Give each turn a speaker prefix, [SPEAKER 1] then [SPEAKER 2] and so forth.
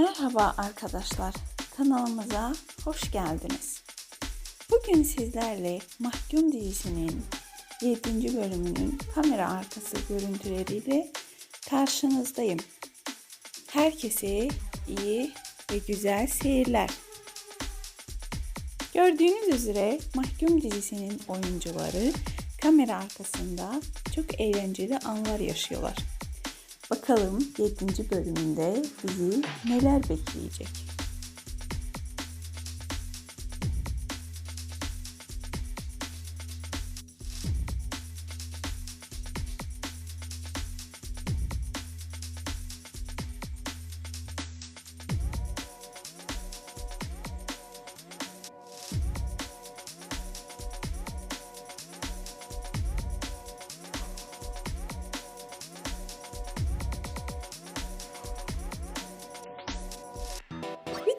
[SPEAKER 1] Merhaba arkadaşlar, kanalımıza hoş geldiniz. Bugün sizlerle Mahkum dizisinin 7. bölümünün kamera arkası görüntüleriyle karşınızdayım. Herkese iyi ve güzel seyirler. Gördüğünüz üzere Mahkum dizisinin oyuncuları kamera arkasında çok eğlenceli anlar yaşıyorlar. Bakalım 7. bölümünde bizi neler bekleyecek?